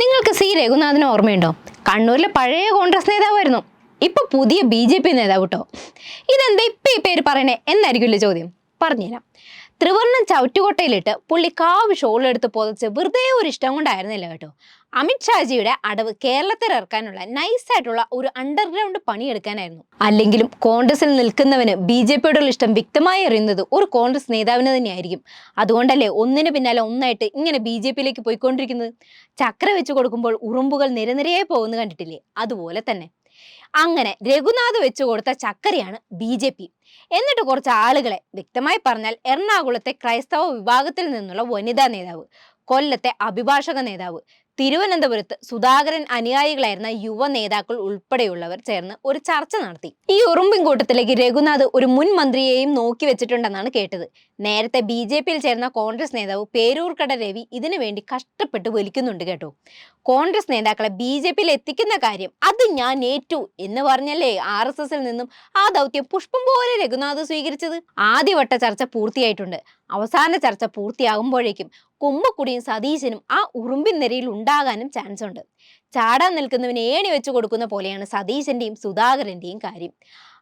നിങ്ങൾക്ക് സി രഘുനാഥിന് ഓർമ്മയുണ്ടോ? കണ്ണൂരിലെ പഴയ കോൺഗ്രസ് നേതാവായിരുന്നു. ഇപ്പൊ പുതിയ ബി ജെ പി നേതാവ് കേട്ടോ ഇതെന്താ ഇപ്പൊ ഈ പേര് പറയണേ? എന്നായിരിക്കുമല്ലോ ചോദ്യം? പറഞ്ഞുതരാം. ത്രിവർണം ചവിറ്റുകൊട്ടയിലിട്ട് പുള്ളി കാവ് ഷോളെടുത്ത് പുതച്ച് വെറുതെ ഒരു ഇഷ്ടം കൊണ്ടായിരുന്നില്ല കേട്ടോ. അമിത് ഷാജിയുടെ അടവ് കേരളത്തിൽ ഇറക്കാനുള്ള നൈസായിട്ടുള്ള ഒരു അണ്ടർഗ്രൗണ്ട് പണിയെടുക്കാനായിരുന്നു. അല്ലെങ്കിലും കോൺഗ്രസിൽ നിൽക്കുന്നവന് ബി ജെ പിയോടുള്ള ഇഷ്ടം വ്യക്തമായി അറിയുന്നത് ഒരു കോൺഗ്രസ് നേതാവിന് തന്നെയായിരിക്കും. അതുകൊണ്ടല്ലേ ഒന്നിന് പിന്നാലെ ഒന്നായിട്ട് ഇങ്ങനെ ബി ജെ പിയിലേക്ക് പോയിക്കൊണ്ടിരിക്കുന്നത്? ചക്ര വെച്ച് കൊടുക്കുമ്പോൾ ഉറുമ്പുകൾ നിരനിരയായി പോകുന്നത് കണ്ടിട്ടില്ലേ? അതുപോലെ തന്നെ. അങ്ങനെ രഘുനാഥ് വെച്ചു കൊടുത്ത ചക്കരയാണ് ബി ജെ പി. എന്നിട്ട് കുറച്ച് ആളുകളെ വ്യക്തമായി പറഞ്ഞാൽ എറണാകുളത്തെ ക്രൈസ്തവ വിഭാഗത്തിൽ നിന്നുള്ള വനിതാ നേതാവ് കൊല്ലത്തെ അഭിഭാഷക നേതാവ് തിരുവനന്തപുരത്ത് സുധാകരൻ അനുയായികളായിരുന്ന യുവ നേതാക്കൾ ഉൾപ്പെടെയുള്ളവർ ചേർന്ന് ഒരു ചർച്ച നടത്തി. ഈ ഉറുമ്പിൻ കൂട്ടത്തിലേക്ക് രഘുനാഥ് ഒരു മുൻ മന്ത്രിയെയും നോക്കി വെച്ചിട്ടുണ്ടെന്നാണ് കേട്ടത്. നേരത്തെ ബി ജെ പിയിൽ ചേർന്ന കോൺഗ്രസ് നേതാവ് പേരൂർക്കട രവി ഇതിനു വേണ്ടി കഷ്ടപ്പെട്ട് വലിക്കുന്നുണ്ട് കേട്ടോ. കോൺഗ്രസ് നേതാക്കളെ ബി ജെ പിയിൽ എത്തിക്കുന്ന കാര്യം അത് ഞാൻ ഏറ്റു എന്ന് പറഞ്ഞല്ലേ ആർ എസ് എസിൽ നിന്നും ആ ദൗത്യം പുഷ്പം പോലെ രഘുനാഥ് സ്വീകരിച്ചത്? ആദ്യവട്ട ചർച്ച പൂർത്തിയായിട്ടുണ്ട്. അവസാന ചർച്ച പൂർത്തിയാകുമ്പോഴേക്കും കുമ്മക്കുടിയും സതീശനും ആ ഉറുമ്പിൻ നിരയിൽ ഉണ്ടാകാനും ചാൻസ് ഉണ്ട്. ചാടാൻ നിൽക്കുന്നവന് ഏണി വെച്ച് കൊടുക്കുന്ന പോലെയാണ് സതീശന്റെയും സുധാകരന്റെയും കാര്യം.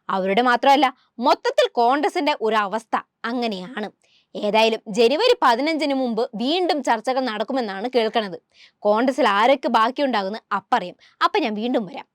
അവരുടെ മാത്രമല്ല മൊത്തത്തിൽ കോൺഗ്രസിന്റെ ഒരു അവസ്ഥ അങ്ങനെയാണ്. ഏതായാലും ജനുവരി പതിനഞ്ചിന് മുമ്പ് വീണ്ടും ചർച്ചകൾ നടക്കുമെന്നാണ് കേൾക്കുന്നത് കോൺഗ്രസിൽ ആരൊക്കെ ബാക്കിയുണ്ടാകുന്ന അപ്പറയും അപ്പൊ ഞാൻ വീണ്ടും വരാം.